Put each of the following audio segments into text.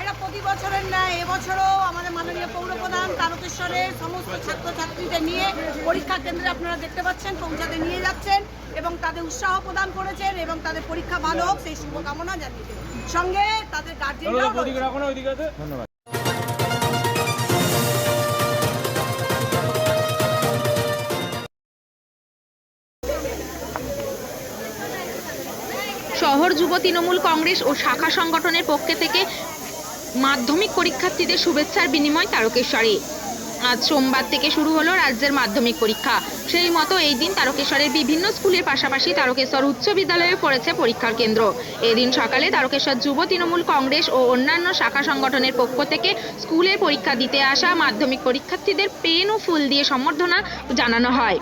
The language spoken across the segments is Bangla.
এটা প্রতি বছরের ন্যায় এবছরও আমাদের মাননীয় পৌরপ্রধান তারকেশ্বরের সমস্ত ছাত্রছাত্রীদের নিয়ে পরীক্ষা কেন্দ্রে আপনারা দেখতে পাচ্ছেন পৌঁছাতে নিয়ে যাচ্ছেন এবং তাদের উৎসাহ প্রদান করেছেন এবং তাদের পরীক্ষা ভালো হোক সেই শুভকামনা জানিয়েছেন সঙ্গে তাদের গার্জেনরাও ধন্যবাদ। শহর যুব তৃণমূল কংগ্রেস ও শাখা সংগঠনের পক্ষে থেকে মাধ্যমিক পরীক্ষার্থীদের শুভেচ্ছার বিনিময় তারকেশ্বরে। আজ সোমবার থেকে শুরু হলো রাজ্যের মাধ্যমিক পরীক্ষা। সেই মতো এই দিন তারকেশ্বরের বিভিন্ন স্কুলের পাশাপাশি তারকেশ্বর উচ্চ বিদ্যালয়ে পড়েছে পরীক্ষার কেন্দ্র। এদিন সকালে তারকেশ্বর যুব তৃণমূল কংগ্রেস ও অন্যান্য শাখা সংগঠনের পক্ষ থেকে স্কুলের পরীক্ষা দিতে আসা মাধ্যমিক পরীক্ষার্থীদের পেন ও ফুল দিয়ে সম্বর্ধনা জানানো হয়।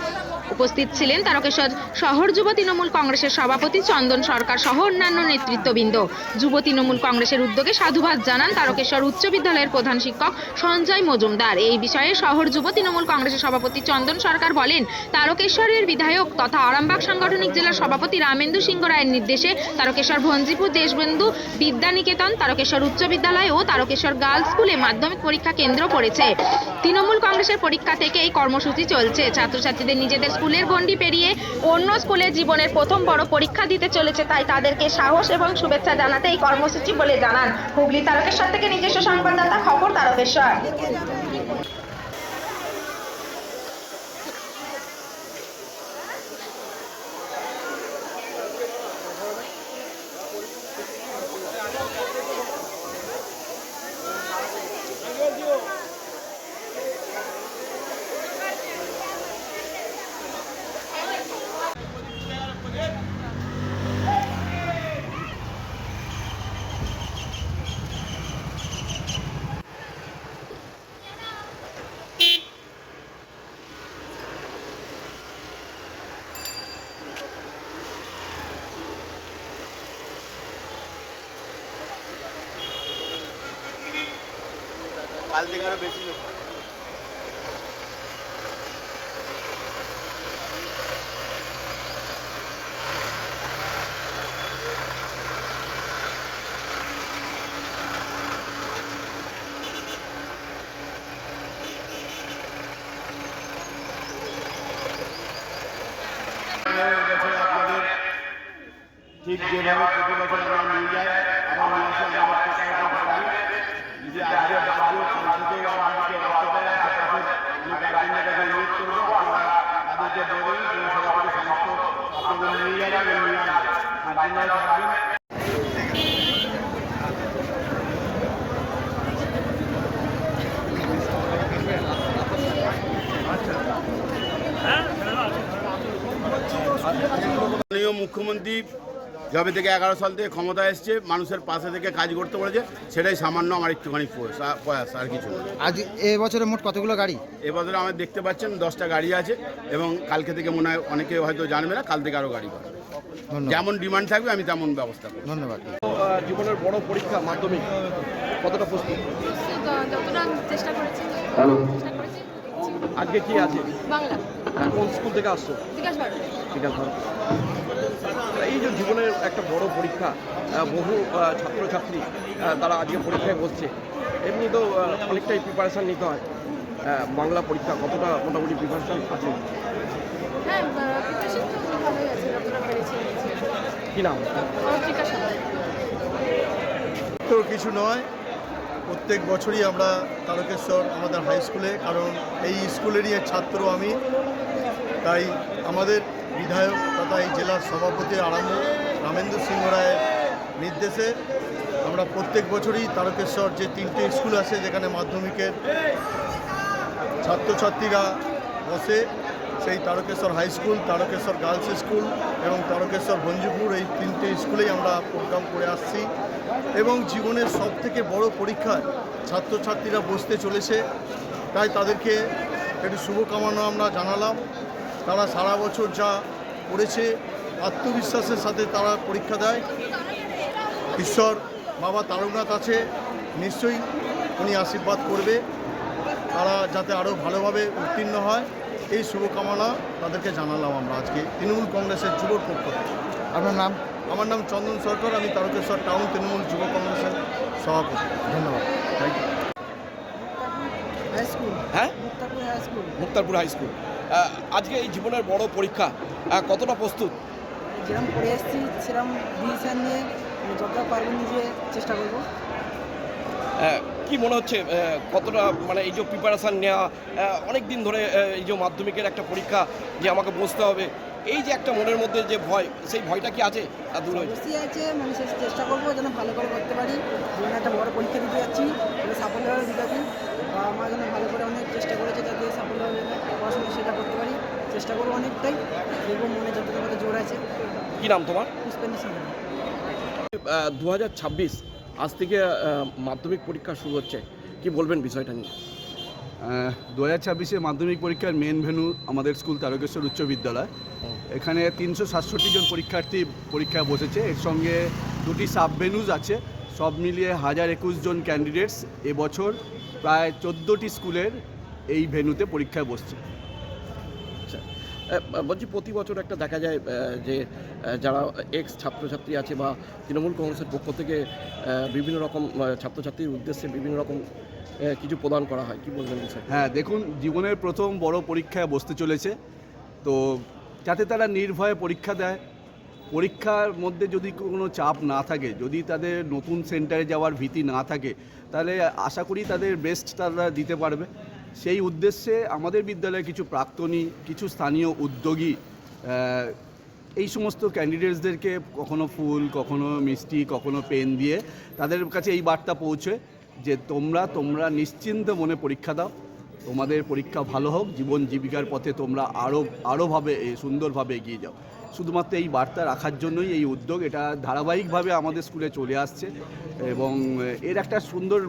উপস্থিত ছিলেন তারকেশ্বর শহর যুব তৃণমূল কংগ্রেসের সভাপতি চন্দন সরকার সহ অন্যান্য নেতৃত্ববৃন্দ। যুব তৃণমূল কংগ্রেসের উদ্যোগে সাধুবাদ জানান তারকেশ্বর উচ্চ বিদ্যালয়ের প্রধান শিক্ষক সঞ্জয় মজুমদার। এই বিষয়ে শহর যুব তৃণমূল কংগ্রেসের সভাপতি চন্দন সরকার বলেন, তারকেশ্বরের বিধায়ক তথা আরামবাগ সাংগঠনিক জেলার সভাপতি রামেন্দু সিংহ রায়ের নির্দেশে তারকেশ্বর ভঞ্জিপুর দেশবন্ধু বিদ্যানিকেতন, তারকেশ্বর উচ্চ বিদ্যালয় ও তারকেশ্বর গার্লস স্কুলে মাধ্যমিক পরীক্ষা কেন্দ্র পড়েছে। তৃণমূল কংগ্রেসের পরীক্ষা থেকে এই কর্মসূচি চলছে। ছাত্রছাত্রীদের নিজেদের স্কুলের গণ্ডি পেরিয়ে অন্য স্কুলে জীবনের প্রথম বড় পরীক্ষা দিতে চলেছে, তাই তাদেরকে সাহস এবং শুভেচ্ছা জানাতে এই কর্মসূচি বলে জানান হুগলি তারকেশ্বর থেকে নিজস্ব সংবাদদাতা খবর তারকেশ্বর। কাল থেকে আরও বেশি লোক। ঠিক যেভাবে প্রতি বছর আমরা নিয়ে যাই, আমার নিয়ে আসে আমার যে আজকে রাজ্য মুখ্যমন্ত্রী যবে থেকে এগারো সাল থেকে ক্ষমতা এসছে মানুষের পাশে থেকে কাজ করতে বলেছে সেটাই সামান্য আমার একটুখানি প্রয়াস আর- কিছু না। আজ এবছরে মোট কতগুলো গাড়ি? এবছরে আমার দেখতে পাচ্ছেন দশটা গাড়ি আছে এবং কালকে থেকে মনে হয় অনেকে হয়তো জানবে না কাল থেকে আরও গাড়ি পাবে। যেমন ডিমান্ড থাকবে আমি তেমন ব্যবস্থা করব ধন্যবাদ। জীবনের বড় পরীক্ষা মাধ্যমিক কতটা প্রস্তুত? যতটা চেষ্টা করেছি আজকে কি আছে? বাংলা। কোন স্কুল থেকে আসছো? বিকাশ ভারত। বিকাশ ভারত। এই যে জীবনের একটা বড় পরীক্ষা বহু ছাত্রছাত্রী তারা আজকে পরীক্ষায় বসছে। এমনি তো অনেকটাই প্রিপারেশান নিতে হয়। বাংলা পরীক্ষা কতটা মোটামুটি প্রিপারেশান আছে? হ্যাঁ কি নাম? তো কিছু নয়। প্রত্যেক বছরই আমরা তারকেশ্বর আমাদের হাই স্কুলে কারণ এই স্কুলেরই ছাত্র আমি। তাই আমাদের বিধায়ক তথা এই জেলার সভাপতি আরম্ভ রামেন্দ্র সিংহ রায়ের নির্দেশে আমরা প্রত্যেক বছরই তারকেশ্বর যে তিনটে স্কুল আছে, যেখানে মাধ্যমিকের ছাত্রছাত্রীরা বসে সেই Tarakeswar high school, Tarakeswar girls school এবং তারকেশ্বর ভঞ্জিপুর এই তিনটে স্কুলেই আমরা প্রোগ্রাম করে আসছি। এবং জীবনের সব থেকে বড় পরীক্ষায় ছাত্রছাত্রীরা বসতে চলেছে। তাই তাদেরকে একটু শুভকামনা আমরা জানালাম। তারা সারা বছর যা পড়েছে আত্মবিশ্বাসের সাথে তারা পরীক্ষা দেয়। ঈশ্বর বাবা তারকনাথ আছে, নিশ্চয়ই উনি আশীর্বাদ করবে। তারা যাতে আরও ভালোভাবে উত্তীর্ণ হয়। এই শুভকামনা তাদেরকে জানালাম আমরা আজকে। তৃণমূল কংগ্রেসের যুবর পক্ষ থেকে। আপনার নাম? আমার নাম চন্দন সরকার আমি তারকেশ্বর টাউন তৃণমূল যুব কংগ্রেসের সভাপতি। ধন্যবাদ। থ্যাংক ইউ হাই স্কুল হ্যাঁ? Muktapur high school Muktarpur high school আজকে এই জীবনের বড় পরীক্ষা কতটা প্রস্তুত? যেরকম পড়ে এসেছি সেরকম ডিসিশন নিয়ে আমি যতটা পারব নিজে চেষ্টা করব। কি মনে হচ্ছে কতটা মানে এই যে প্রিপারেশান নেওয়া অনেক দিন ধরে এই যে মাধ্যমিকের একটা পরীক্ষা যে আমাকে বসতে হবে এই যে একটা মনের মধ্যে যে ভয় সেই ভয়টা কি আছে? আর দূর হয়েছে অবশ্যই আছে মানে সে চেষ্টা করব যেন ভালো করে করতে পারি। জীবনে একটা বড় পরীক্ষা দিতে যাচ্ছি যাতে সাফল্য দিতে পারি বাবা মা যেন ভালো করে অনেক চেষ্টা করেছে যাতে সাফল্য পড়াশোনা সেটা করতে পারি। চেষ্টা করব অনেকটাই। দেখব মনে যতটা জোর আছে। কি নাম তোমার? পুষ্পেন্দ্র সিংহ দু হাজার ছাব্বিশ আজ থেকে মাধ্যমিক পরীক্ষা শুরু হচ্ছে। কি বলবেন বিষয়টা নিয়ে? দু হাজার ছাব্বিশে মাধ্যমিক পরীক্ষার মেন ভেন্যু আমাদের স্কুল তারকেশ্বর উচ্চ বিদ্যালয়। এখানে তিনশো সাতষট্টি জন পরীক্ষার্থী পরীক্ষায় বসেছে। এর সঙ্গে দুটি সাব ভেন্যুজ আছে। সব মিলিয়ে হাজার একুশ জন ক্যান্ডিডেটস এবছর প্রায় চোদ্দোটি স্কুলের এই ভেন্যুতে পরীক্ষায় বসছে। বলছি প্রতি বছর একটা দেখা যায় যে যারা এক্স ছাত্রছাত্রী আছে বা তৃণমূল কংগ্রেসের পক্ষ থেকে বিভিন্ন রকম ছাত্রছাত্রীর উদ্দেশ্যে বিভিন্ন রকম কিছু প্রদান করা হয়। কি বলবেন হ্যাঁ দেখুন, জীবনের প্রথম বড় পরীক্ষায় বসতে চলেছে। তো যাতে তারা নির্ভয়ে পরীক্ষা দেয়, পরীক্ষার মধ্যে যদি কোনো চাপ না থাকে, যদি তাদের নতুন সেন্টারে যাওয়ার ভীতি না থাকে, তাহলে আশা করি তাদের বেস্ট তারা দিতে পারবে। সেই উদ্দেশ্যে আমাদের বিদ্যালয়ে কিছু প্রাক্তনী, কিছু স্থানীয় উদ্যোগী এই সমস্ত ক্যান্ডিডেটসদেরকে কখনো ফুল, কখনো মিষ্টি, কখনো পেন দিয়ে তাদের কাছে এই বার্তা পৌঁছে যে তোমরা তোমরা নিশ্চিন্ত মনে পরীক্ষা দাও। তোমাদের পরীক্ষা ভালো হোক, জীবন জীবিকার পথে তোমরা আরও আরোভাবে সুন্দরভাবে এগিয়ে যাও। শুধুমাত্র এই বার্তা রাখার জন্যই এই উদ্যোগ। এটা ধারাবাহিকভাবে আমাদের স্কুলে চলে আসছে এবং এর একটা সুন্দর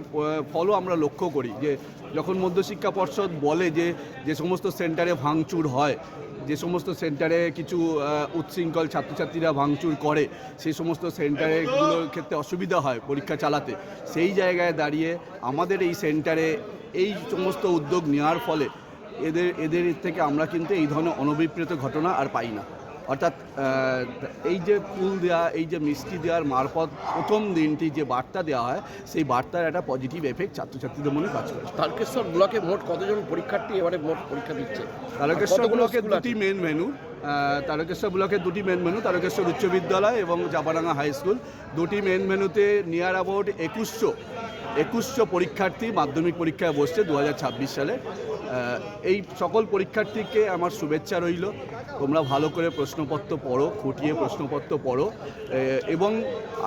ফলও আমরা লক্ষ্য করি যে যখন মধ্যশিক্ষা পর্ষদ বলে যে যে সমস্ত সেন্টারে ভাঙচুর হয়, যে সমস্ত সেন্টারে কিছু উচ্ছৃঙ্খল ছাত্রছাত্রীরা ভাঙচুর করে সেই সমস্ত সেন্টারেগুলোর ক্ষেত্রে অসুবিধা হয় পরীক্ষা চালাতে, সেই জায়গায় দাঁড়িয়ে আমাদের এই সেন্টারে এই সমস্ত উদ্যোগ নেওয়ার ফলে এদের এদের থেকে আমরা কিন্তু এই ধরনের অনভিপ্রেত ঘটনা আর পাই না। অর্থাৎ এই যে ফুল দেওয়া এই যে মিষ্টি দেওয়ার মারফত প্রথম দিনটি যে বার্তা দেওয়া হয় সেই বার্তার একটা পজিটিভ এফেক্ট ছাত্রছাত্রীদের মনে কাজ করে। তারকেশ্বর ব্লকে মোট কতজন পরীক্ষার্থী? এবারে মোট পরীক্ষা দিচ্ছে। তারকেশ্বর ব্লকে দুটি মেন মেনু তারকেশ্বর ব্লকের দুটি মেন মেনু তারকেশ্বর উচ্চ বিদ্যালয় এবং চাপাডাঙ্গা হাই স্কুল দুটি মেন মেনুতে নিয়ার অ্যাবাউট একুশশো। একুশশো পরীক্ষার্থী মাধ্যমিক পরীক্ষায় বসছে দু হাজার ছাব্বিশ সালে। এই সকল পরীক্ষার্থীকে আমার শুভেচ্ছা রইল। তোমরা ভালো করে প্রশ্নপত্র পড়ো, খুঁটিয়ে প্রশ্নপত্র পড়ো। এবং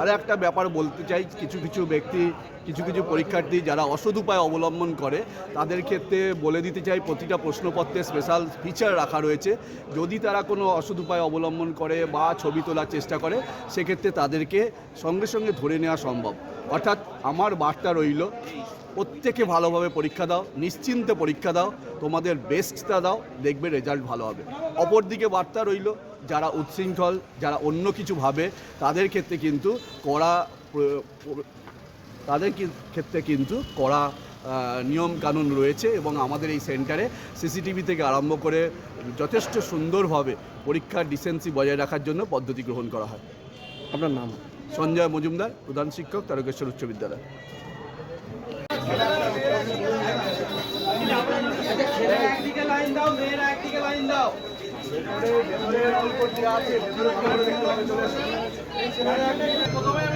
আর একটা ব্যাপার বলতে চাই, কিছু কিছু ব্যক্তি, কিছু কিছু পরীক্ষার্থী যারা অসৎ উপায় অবলম্বন করে, তাদের ক্ষেত্রে বলে দিতে চাই, প্রতিটা প্রশ্নপত্রে স্পেশাল ফিচার রাখা রয়েছে। যদি তারা কোনো অসৎ উপায় অবলম্বন করে বা ছবি তোলার চেষ্টা করে, সেক্ষেত্রে তাদেরকে সঙ্গে সঙ্গে ধরে নেওয়া সম্ভব। অর্থাৎ আমার বার্তা রইল, প্রত্যেকে ভালোভাবে পরীক্ষা দাও, নিশ্চিন্তে পরীক্ষা দাও, তোমাদের বেস্টটা দাও, দেখবে রেজাল্ট ভালো হবে। অপরদিকে বার্তা রইল, যারা উচ্ছৃঙ্খল যারা অন্য কিছু ভাবে, তাদের ক্ষেত্রে কিন্তু কড়া তাদের ক্ষেত্রে কিন্তু কড়া নিয়ম কানুন রয়েছে এবং আমাদের এই সেন্টারে সিসিটিভি থেকে আরম্ভ করে যথেষ্ট সুন্দরভাবে পরীক্ষার ডিসেন্সি বজায় রাখার জন্য পদ্ধতি গ্রহণ করা হয়। আপনার নাম? সঞ্জয় মজুমদার প্রধান শিক্ষক তারকেশ্বর উচ্চ বিদ্যালয়। প্রথমে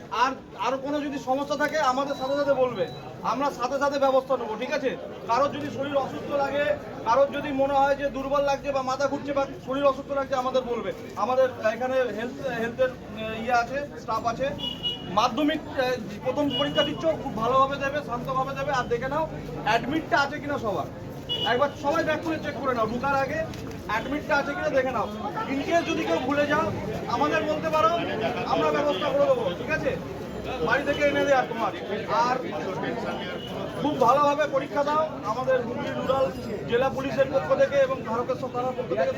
আর আর কোনো যদি সমস্যা থাকে, আমাদের সাথে সাথে বলবে। আমরা সাথে সাথে ব্যবস্থা নেব, ঠিক আছে? কারোর যদি শরীর অসুস্থ লাগে, কারোর যদি মনে হয় যে দুর্বল লাগছে বা মাথা ঘুরছে বা শরীর অসুস্থ লাগছে, আমাদের বলবে। আমাদের এখানে হেলথ হেলথের ইয়ে আছে স্টাফ আছে। মাধ্যমিক প্রথম পরীক্ষা দিচ্ছ, খুব ভালোভাবে দেবে, শান্তভাবে দেবে, আর দেখে নাও অ্যাডমিটটা আছে কিনা সবার। একবার সবাই ব্যাক করে চেক করে নাও, ঢুকার আগে অ্যাডমিটটা আছে কিনা দেখে নাও। ইনকেস যদি কেউ ভুলে যাও, আমাদের বলতে পারো, আমরা ব্যবস্থা করে দেবো, ঠিক আছে? বাড়ি থেকে এনে দেওয়া তোমার। আর খুব ভালোভাবে পরীক্ষা দাও, আমাদের হুগলি রুরাল জেলা পুলিশের পক্ষ থেকে এবং ধারকেশ্বর থানার পক্ষ থেকে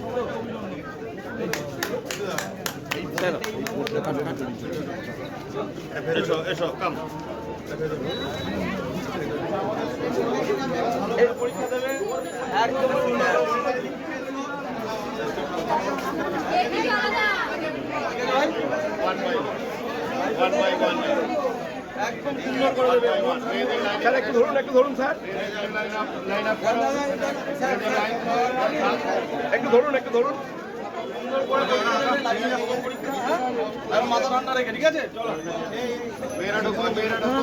এসো এসো কাম পরীক্ষা দেবে একদম সুন্দর one by one by one একদম সুন্দর করে দেবে। স্যার একটু ধরুন একটু ধরুন স্যার। লাইন আপ একটু ধরুন একটু ধরুন। হ্যাঁ? আর মাথা ঠান্ডা রেখে ঠিক আছে? চলো। মেয়েরা ঢুকো মেয়েরা ঢুকো।